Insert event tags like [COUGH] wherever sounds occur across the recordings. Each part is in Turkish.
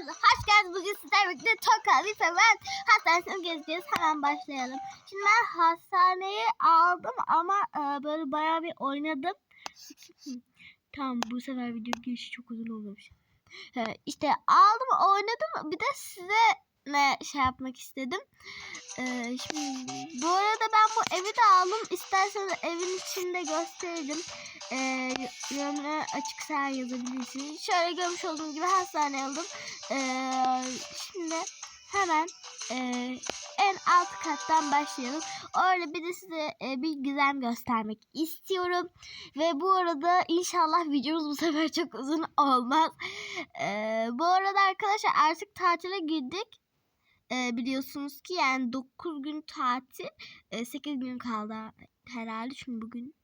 kanalımıza hoş geldiniz. Bugün sizlerle birlikte Toka, ben hastanesini gezeceğiz. Hemen başlayalım. Şimdi ben hastaneyi aldım ama e, böyle bayağı bir oynadım. [LAUGHS] tamam bu sefer video girişi çok uzun olmamış. E, işte aldım oynadım bir de size ne şey yapmak istedim. E, şimdi bu arada ben bu evi de aldım. İsterseniz evin içinde gösteririm. E, yorumlara açık ser yazabilirsiniz. Şöyle görmüş olduğunuz gibi hastane aldım. E, şimdi hemen e, en alt kattan başlayalım. Orada bir de size e, bir gizem göstermek istiyorum. Ve bu arada inşallah videomuz bu sefer çok uzun olmaz. E, bu arada arkadaşlar artık tatile girdik. E, biliyorsunuz ki yani 9 gün tatil, e, 8 gün kaldı herhalde çünkü bugün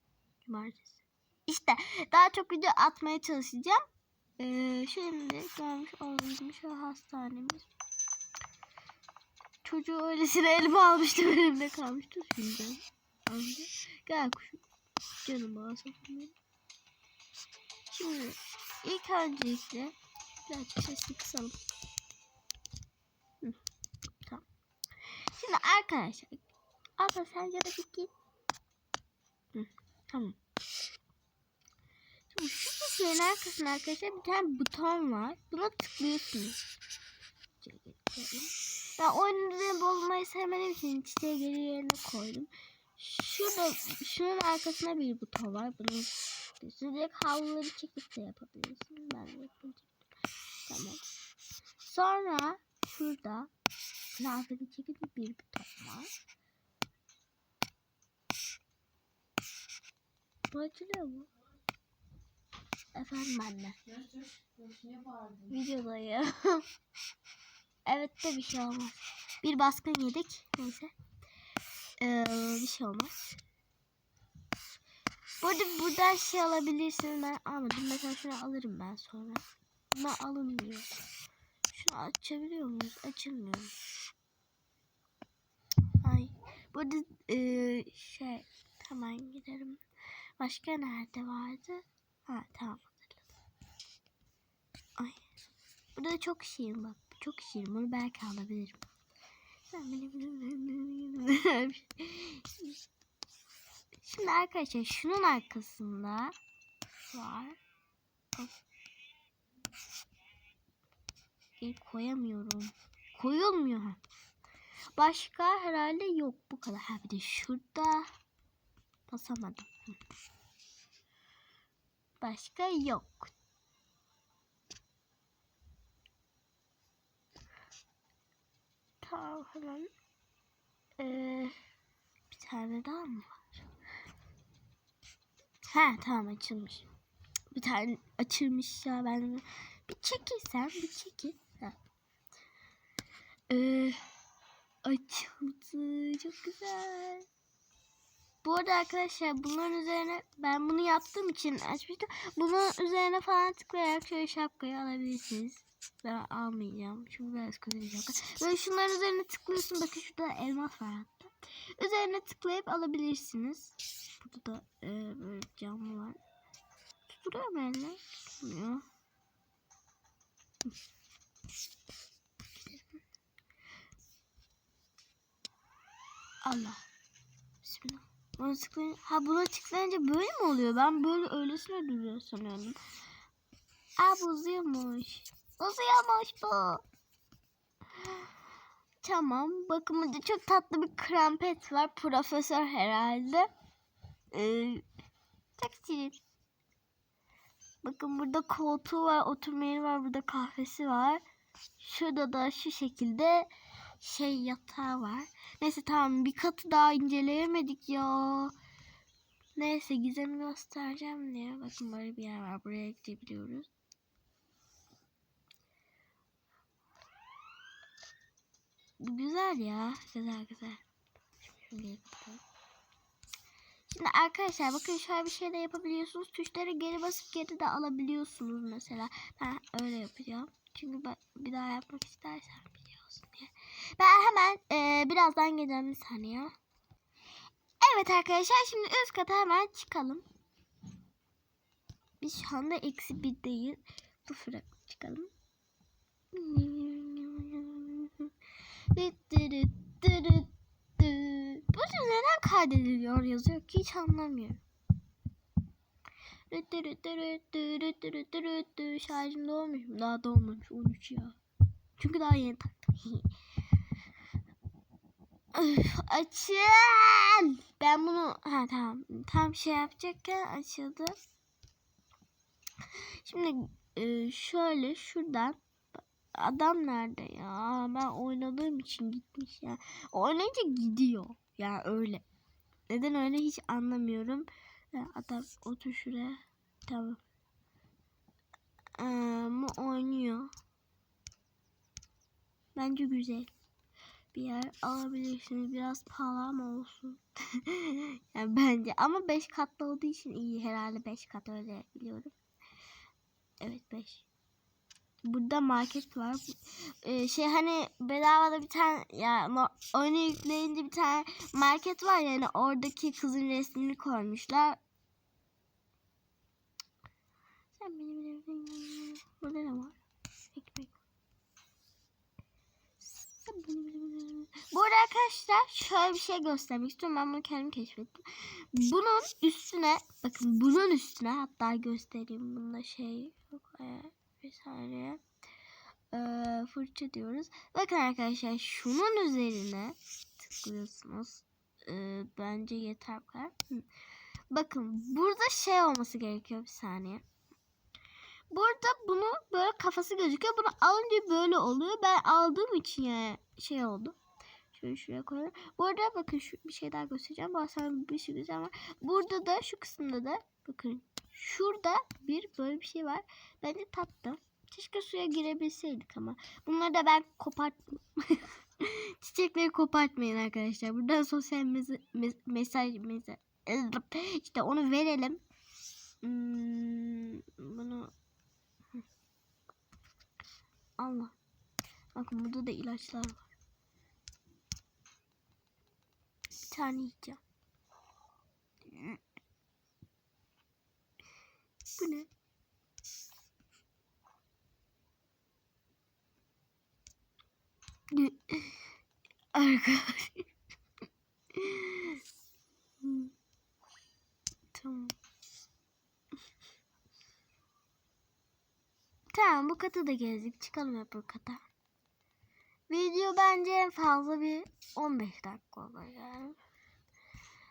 cumartesi. İşte daha çok video atmaya çalışacağım. Ee, şimdi görmüş olduğunuz şu hastanemiz. Çocuğu öylesine elime almıştım elimde kalmıştı. Şimdi aldı. Gel kuşum. Canım ağzım. Şimdi ilk öncelikle birazcık sesini kısalım. Hı, tamam. Şimdi arkadaşlar abla sen ya da bir git. Hı, tamam. Şimdi şu şeyin arkasında arkadaşlar bir tane buton var. Buna tıklıyorsunuz. Getirelim. Ben üzerine bozmayı sevmediğim için çiçeği geri yerine koydum. Şurada, şunun arkasında bir buton var. Bunu. Direkt havluları çekip de yapabilirsiniz. Ben de yapacağım. Tamam. Sonra şurada kıyafeti çekip bir buton var. Bu açılıyor mu? Efendim anne. Videodayım. [LAUGHS] evet de bir şey olmaz. Bir baskın yedik. Neyse. Ee, bir şey olmaz. Burada buradan şey alabilirsiniz. Ben almadım. Mesela şunu alırım ben sonra. Ama alınmıyor. Şunu açabiliyor muyuz? Açılmıyor. Burada ee, şey hemen giderim. Başka nerede vardı? Ha tamam hatırladım. Ay. Burada çok şirin bak. Çok şirin. Bunu belki alabilirim. [LAUGHS] Şimdi arkadaşlar şunun arkasında var. El koyamıyorum. Koyulmuyor. Başka herhalde yok bu kadar. Ha bir de şurada basamadım. Başka yok. Tamam hemen. Ee, bir tane daha mı var? Ha tamam açılmış. Bir tane açılmış ya ben bir çekilsem bir çekil. Ha. Ee, açıldı çok güzel. Bu arada arkadaşlar bunların üzerine ben bunu yaptığım için açmıştım. Bunun üzerine falan tıklayarak şöyle şapkayı alabilirsiniz. Ben almayacağım. Çünkü biraz kötü bir şapka. Böyle şunların üzerine tıklıyorsun. Bakın şurada elmas var hatta. Üzerine tıklayıp alabilirsiniz. Burada da e, böyle camlı var. Tutuluyor mu elle? Tutulmuyor. Allah. Bismillah. Buna tıklayınca, ha buna tıklayınca böyle mi oluyor? Ben böyle öylesine duruyor sanıyordum. Aa bu uzuyormuş. Uzuyormuş bu. Tamam. Bakın burada çok tatlı bir krampet var. Profesör herhalde. Ee, çok şirin. Bakın burada koltuğu var. Oturma yeri var. Burada kahvesi var. Şurada da şu şekilde şey yatağı var. Neyse tamam bir katı daha inceleyemedik ya. Neyse gizemi göstereceğim diye. Bakın böyle bir yer var. Buraya gidebiliyoruz. Güzel ya. Güzel güzel. Şimdi, arkadaşlar bakın şöyle bir şey de yapabiliyorsunuz. Tuşları geri basıp geri de alabiliyorsunuz mesela. Ben öyle yapacağım. Çünkü bir daha yapmak istersen biliyorsun diye. Ben hemen e, birazdan geleceğim bir saniye. Evet arkadaşlar şimdi üst kata hemen çıkalım. Biz şu anda eksi bir değil. Sıfıra çıkalım. Bu neden kaydediliyor yazıyor ki hiç anlamıyorum. Şarjım dolmuş mu? Daha dolmamış 13 ya. Çünkü daha yeni taktım. [LAUGHS] Öf, açıl. Ben bunu ha tamam tam şey yapacakken açıldı. Şimdi e, şöyle şuradan adam nerede ya? Ben oynadığım için gitmiş ya. Oynayınca gidiyor. Ya öyle. Neden öyle hiç anlamıyorum. Ya adam otur şuraya. Tamam. Ee, bu oynuyor. Bence güzel. Bir yer alabilirsiniz. Biraz pahalı ama olsun. [LAUGHS] yani bence ama 5 katlı olduğu için iyi herhalde 5 kat öyle biliyorum. Evet 5. Burada market var. Ee, şey hani bedavada bir tane ya oyunu yükleyince bir tane market var yani oradaki kızın resmini koymuşlar. Sen benim evimde ne var? Ekmek. Sen benim evimde- Bu arkadaşlar şöyle bir şey göstermek istiyorum. Ben bunu kendim keşfettim. Bunun üstüne bakın bunun üstüne hatta göstereyim. Bunda şey yok. Ee, vesaire. Ee, fırça diyoruz. Bakın arkadaşlar şunun üzerine tıklıyorsunuz. Ee, bence yeter. Bakın burada şey olması gerekiyor bir saniye. Burada bunu böyle kafası gözüküyor. Bunu alınca böyle oluyor. Ben aldığım için yani şey oldu. Şöyle şuraya koyalım. Bu arada bakın şu bir şey daha göstereceğim. Bu aslında bir şey güzel ama burada da şu kısımda da bakın şurada bir böyle bir şey var. Bence tatlı. Keşke suya girebilseydik ama. Bunları da ben koparttım. [LAUGHS] Çiçekleri kopartmayın arkadaşlar. Buradan sosyal mes- mes- mesaj mesaj [LAUGHS] işte onu verelim. Hmm, bunu. Allah. Bakın burada da ilaçlar var. Bir tane yiyeceğim. Bu ne? Arkadaş. [LAUGHS] tamam. Tamam bu katı da gezdik. Çıkalım hep bu kata. Video bence en fazla bir 15 dakika yani.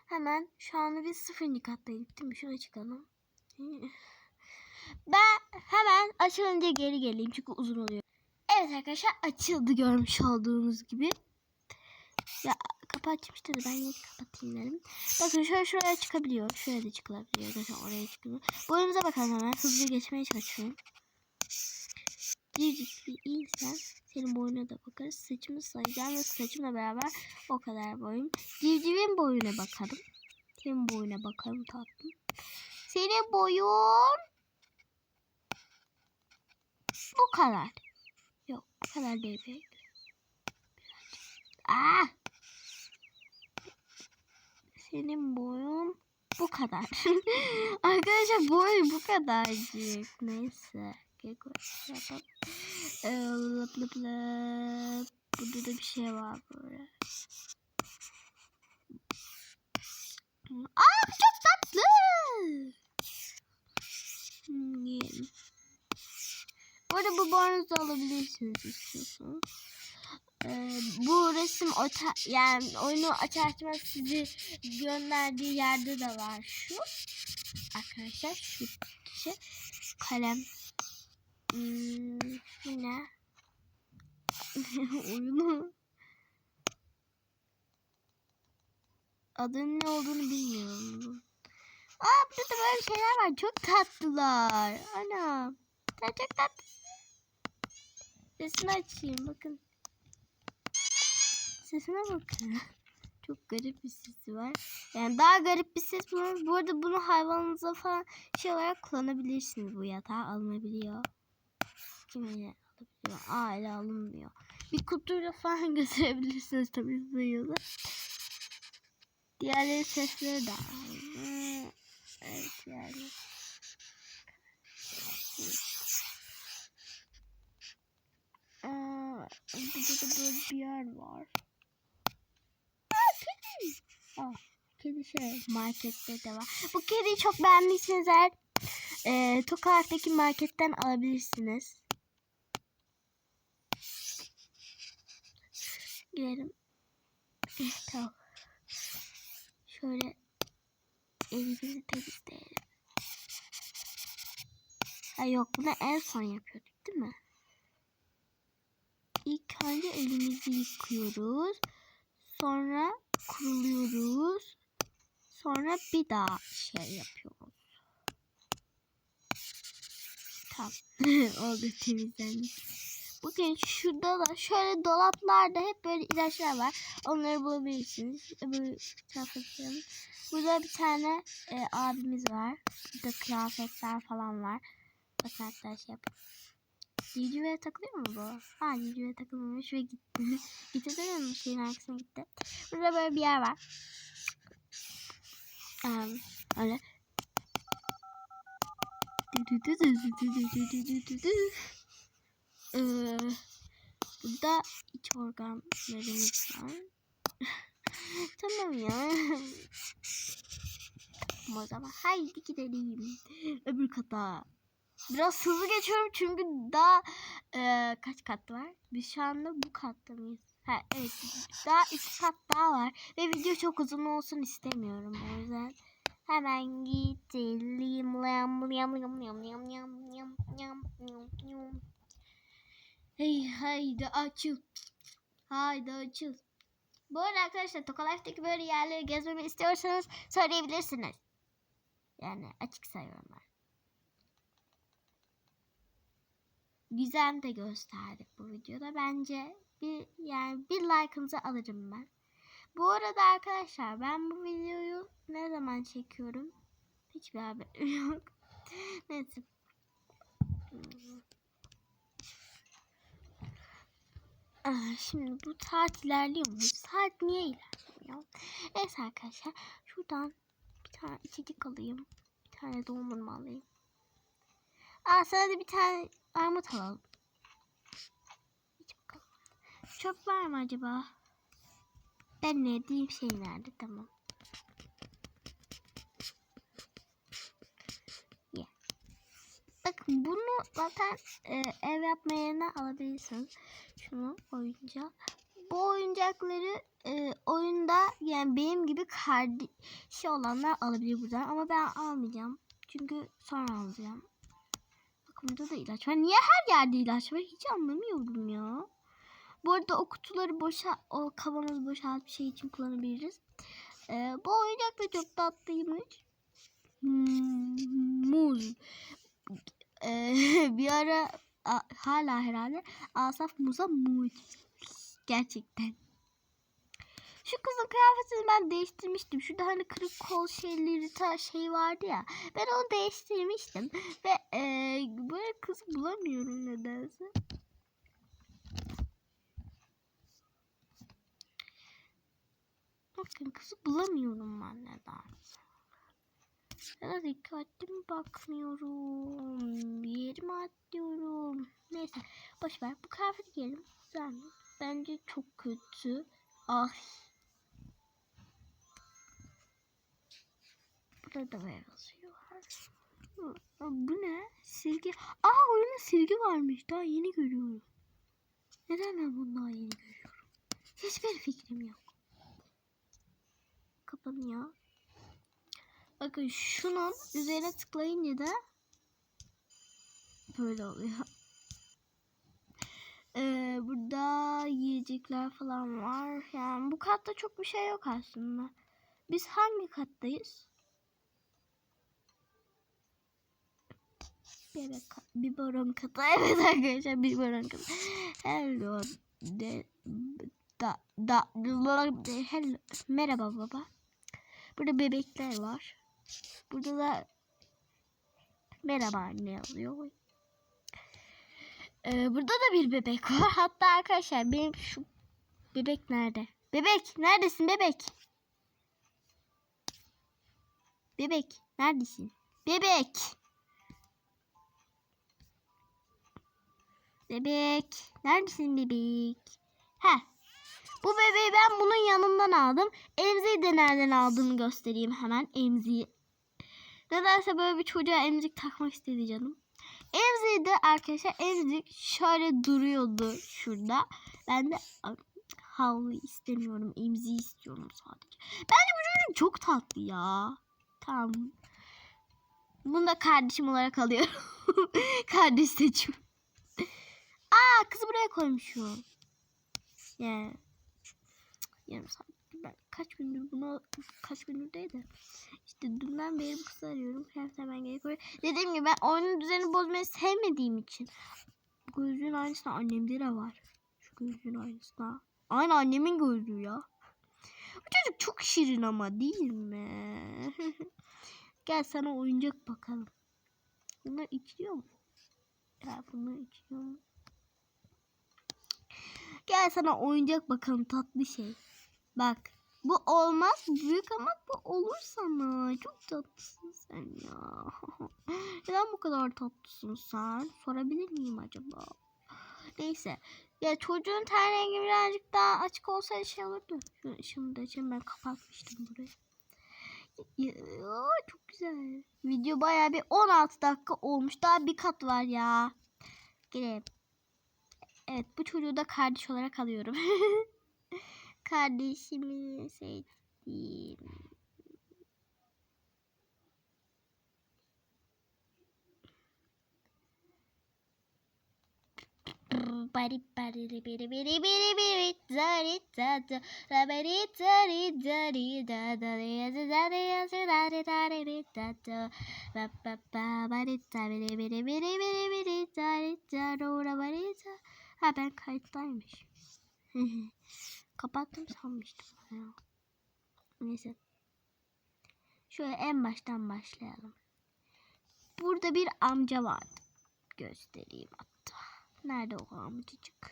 Hemen şu anda biz sıfırıncı değil mi? Şuna çıkalım. Ben hemen açılınca geri geleyim çünkü uzun oluyor. Evet arkadaşlar açıldı görmüş olduğunuz gibi. Ya kapı açmıştı da ben yine kapatayım dedim. Bakın şöyle şuraya çıkabiliyor. Şuraya da çıkılabiliyor. Zaten oraya çıkıyor. Boyumuza bakalım hemen. Hızlı geçmeye çalışıyorum. Bir bir iyiysen senin boyuna da bakarız. Saçımı sayacağım ve saçımla beraber o kadar boyum. Civcivin boyuna bakalım. Senin boyuna bakalım tatlım. Senin boyun bu kadar. Yok bu kadar değil. be. Aa! Senin boyun bu kadar. [LAUGHS] Arkadaşlar boy bu kadarcık. Neyse. Gel koy-. Burada da bir şey var böyle. Aa çok tatlı. Bu arada bu bornozu alabilirsiniz istiyorsanız. Ee, bu resim ota, yani oyunu açar açmaz sizi gönderdiği yerde de var şu. Arkadaşlar şu şey kalem. Hmm, bu ne? [LAUGHS] Oyunu. Adının ne olduğunu bilmiyorum. Aa burada da böyle şeyler var. Çok tatlılar. Ana. Sen çok tatlısın. Sesini açayım bakın. Sesine bakın. [LAUGHS] Çok garip bir sesi var. Yani daha garip bir ses var. Bu arada bunu hayvanınıza falan şey olarak kullanabilirsiniz. Bu yatağa alınabiliyor. Kim ele alabiliyor? Aa ele alınmıyor. Bir kutuyla falan [LAUGHS] götürebilirsiniz tabii suyuzu. Diğerleri sesleri de. Hmm, Evet yani. Aa, Burada da böyle bir yer var. Aa kedi. Şey markette de var. Bu kediyi çok beğendiyseniz eğer e, Tokart'taki marketten alabilirsiniz. Girelim. Tamam. Şöyle elimizi temizleyelim. Ha yok bunu en son yapıyorduk değil mi? İlk önce elimizi yıkıyoruz. Sonra kuruluyoruz. Sonra bir daha şey yapıyoruz. Tamam. [LAUGHS] Oldu temizlendi. Bugün şurada da şöyle dolaplarda hep böyle ilaçlar var. Onları bulabilirsiniz. Öbür tarafa. Burada bir tane e, abimiz var. Burada kıyafetler falan var. Bakın şey yapayım. Civciv'e takılıyor mu bu? Ha Civciv'e takılmamış ve gitti. gitti değil mi? Şeyin arkasına gitti. Burada böyle bir yer var. Um, öyle. Ee, burada iç organlarımız var. tamam ya. o zaman haydi gidelim. Öbür kata. Biraz hızlı geçiyorum çünkü daha e, kaç kat var? Biz şu anda bu katta mıyız? Ha, evet daha iki kat daha var. Ve video çok uzun olsun istemiyorum o yüzden. Hemen gidelim. Lam, lam, lam, lam, lam, lam, lam, lam, lam, lam. Hey haydi açıl. Haydi açıl. Bu arada arkadaşlar Tokalife'deki böyle yerleri gezmemi istiyorsanız söyleyebilirsiniz. Yani açık sayıyorum ben. Güzel de gösterdik bu videoda. Bence bir yani bir like'ınızı alırım ben. Bu arada arkadaşlar ben bu videoyu ne zaman çekiyorum? Hiçbir haberim [LAUGHS] yok. Neyse. Aa, şimdi bu saat ilerliyor mu? Saat niye ilerlemiyor? Neyse arkadaşlar şuradan bir tane içecek alayım. Bir tane dondurma alayım. Aa sana da bir tane armut alalım. Çöp var mı acaba? Ben ne diyeyim şey nerede? Tamam. Bakın bunu zaten e, ev yapma yerine alabilirsiniz. Şunu oyuncak. Bu oyuncakları e, oyunda yani benim gibi kardeşi olanlar alabilir buradan. Ama ben almayacağım. Çünkü sonra alacağım. Bakın burada da ilaç var. Niye her yerde ilaç var? Hiç anlamıyorum ya. Bu arada o kutuları boşa, o kavanozu boşalt bir şey için kullanabiliriz. Ee, bu oyuncak da çok tatlıymış. Hmm, muz. Ee, [LAUGHS] bir ara a, hala herhalde Asaf muza muz. Gerçekten. Şu kızın kıyafetini ben değiştirmiştim. Şurada hani kırık kol şeyleri ta şey vardı ya. Ben onu değiştirmiştim. Ve e, böyle kız bulamıyorum nedense. Bakın kızı bulamıyorum ben nedense. Da dikkatli mi bakmıyorum? Yerime atlıyorum. Neyse boş ver. Bu kıyafeti giyelim. Güzel mi? Bence çok kötü. Ah. Burada da böyle yazıyor. Bu ne? Silgi. Aa oyunda silgi varmış. Daha yeni görüyorum. Neden ben bunu daha yeni görüyorum? Hiçbir fikrim yok. Kapanıyor. Bakın şunun üzerine tıklayınca da böyle oluyor. Ee, burada yiyecekler falan var. Yani bu katta çok bir şey yok aslında. Biz hangi kattayız? Bebek biberon katı. [LAUGHS] Evet arkadaşlar biberon katı. Hello. De, da, da, hello. Merhaba baba. Burada bebekler var. Burada da merhaba anne yazıyor. Ee, burada da bir bebek var. Hatta arkadaşlar benim şu bebek nerede? Bebek neredesin bebek? Bebek neredesin? Bebek. Bebek. Neredesin bebek? Heh. Bu bebeği ben bunun yanından aldım. Emziği de nereden aldığını göstereyim hemen. Emziği. Nedense böyle bir çocuğa emzik takmak istedi canım. Emziği de arkadaşlar emzik şöyle duruyordu şurada. Ben de havlu istemiyorum. Emziği istiyorum sadece. Bence bu çocuk çok tatlı ya. Tamam. Bunu da kardeşim olarak alıyorum. [LAUGHS] Kardeş seçim. Aa kızı buraya koymuşum. Yani. Yarım saat. Ben kaç gündür bunu kaç gündür değil de işte dünden beri bu kızı arıyorum. Kıyafetlemen gerekiyor. Dediğim gibi ben oyunun düzenini bozmayı sevmediğim için bu gözlüğün aynısında annemde de var. Şu gözlüğün aynısında. Aynı annemin gözlüğü ya. Bu çocuk çok şirin ama değil mi? [LAUGHS] Gel sana oyuncak bakalım. Bunlar içiyor mu? Ya bunlar içiyor mu? Gel sana oyuncak bakalım tatlı şey. Bak bu olmaz büyük ama bu olur sana. Çok tatlısın sen ya. [LAUGHS] Neden bu kadar tatlısın sen? Sorabilir miyim acaba? Neyse. Ya çocuğun ten rengi birazcık daha açık olsaydı şey olurdu. Şu da açayım ben kapatmıştım burayı. Ya, çok güzel. Video bayağı bir 16 dakika olmuş. Daha bir kat var ya. Gelelim. Evet bu çocuğu da kardeş olarak alıyorum. [LAUGHS] Kardeşimi sevdiğim. Bari bari biri biri biri biri zari zaza la bari zari zari da da da da da da da da da da da da da ba ba ba bari zari biri biri biri biri biri zari zaro la bari za Ha ben kayıttaymış. Kapattım sanmıştım. Ya. Neyse. Şöyle en baştan başlayalım. Burada bir amca vardı. Göstereyim hatta. Nerede o amcacık?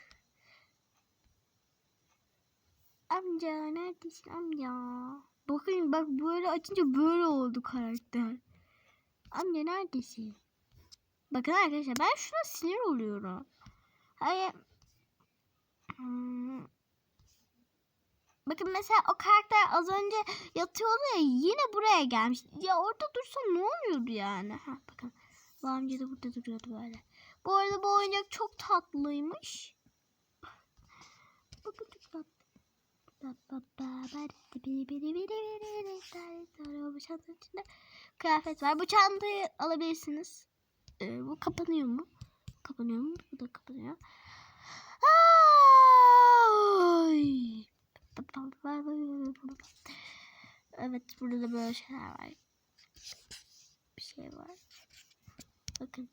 Amca neredesin amca? Bakın bak böyle açınca böyle oldu karakter. Amca neredesin? Bakın arkadaşlar ben şuna sinir oluyorum. Hayır. Hmm. Bakın mesela o karakter az önce yatıyordu ya yine buraya gelmiş. Ya orada dursa ne oluyordu yani? Ha bakın. Bu da burada duruyordu böyle. Bu arada bu oyuncak çok tatlıymış. Bakın çok tatlı. Çantanın içinde kıyafet var. Bu çantayı alabilirsiniz. Ee, bu kapanıyor mu? Kapanıyor mu? Bu da kapanıyor. Ay. Evet burada da böyle şeyler var. Bir şey var. Bakın.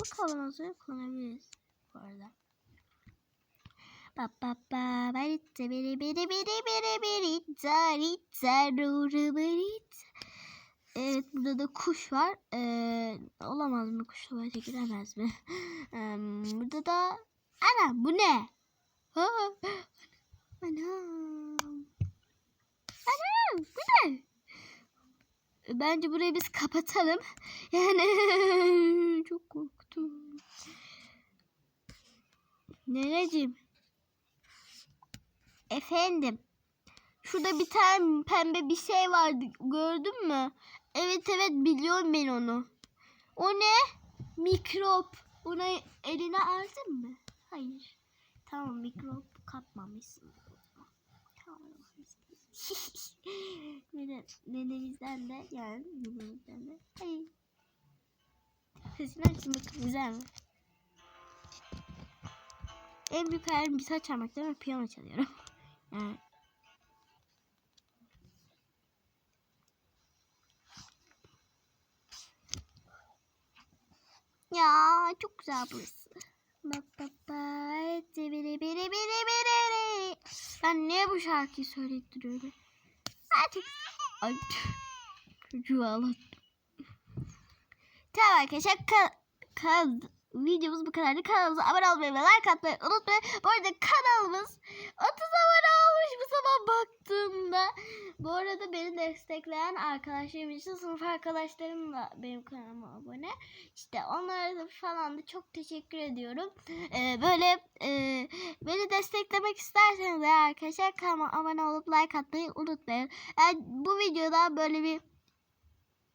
Bu kavanozu kullanabiliriz bu arada. Ba ba ba baritza biri biri biri biri biritza ritza ruru biritza. Evet burada da kuş var. Ee, olamaz mı kuş tuvalete giremez mi? [LAUGHS] Burada da ana bu ne? Ha, anam. Anam ne? Bence burayı biz kapatalım. Yani [LAUGHS] çok korktum. Neneciğim. Efendim. Şurada bir tane pembe bir şey vardı. Gördün mü? Evet evet biliyorum ben onu. O ne? Mikrop. Ona eline aldın mı? Hayır. Tamam mikrop katmamışsın. Tamam. Nene, nenemizden de yani nenemizden de. Hayır. Sesini açın bakın güzel mi? En büyük hayalim saç çalmak değil mi? Piyano çalıyorum. [LAUGHS] Yani Ya çok güzel burası. Bak bak bak. Biri biri biri biri. Ben niye bu şarkıyı söyleyip duruyorum? Artık. Ay. Çocuğu ağlattım. Tamam arkadaşlar. Ka kaz videomuz bu kadardı. Kanalımıza abone olmayı ve like atmayı unutmayın. Bu arada kanalımız 30 abone olmuş bu sabah baktığımda. Bu arada beni destekleyen arkadaşlarım için sınıf arkadaşlarım da benim kanalıma abone. İşte onlara da falan da çok teşekkür ediyorum. Ee, böyle e, beni desteklemek isterseniz eğer arkadaşlar kanalıma abone olup like atmayı unutmayın. Yani bu videoda böyle bir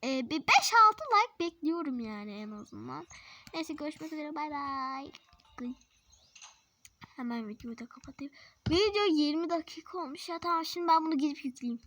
e, bir 5-6 like bekliyorum yani en azından. Neyse görüşmek üzere bay bay. Hemen videoyu da kapatayım. Video 20 dakika olmuş ya tamam şimdi ben bunu gidip yükleyeyim.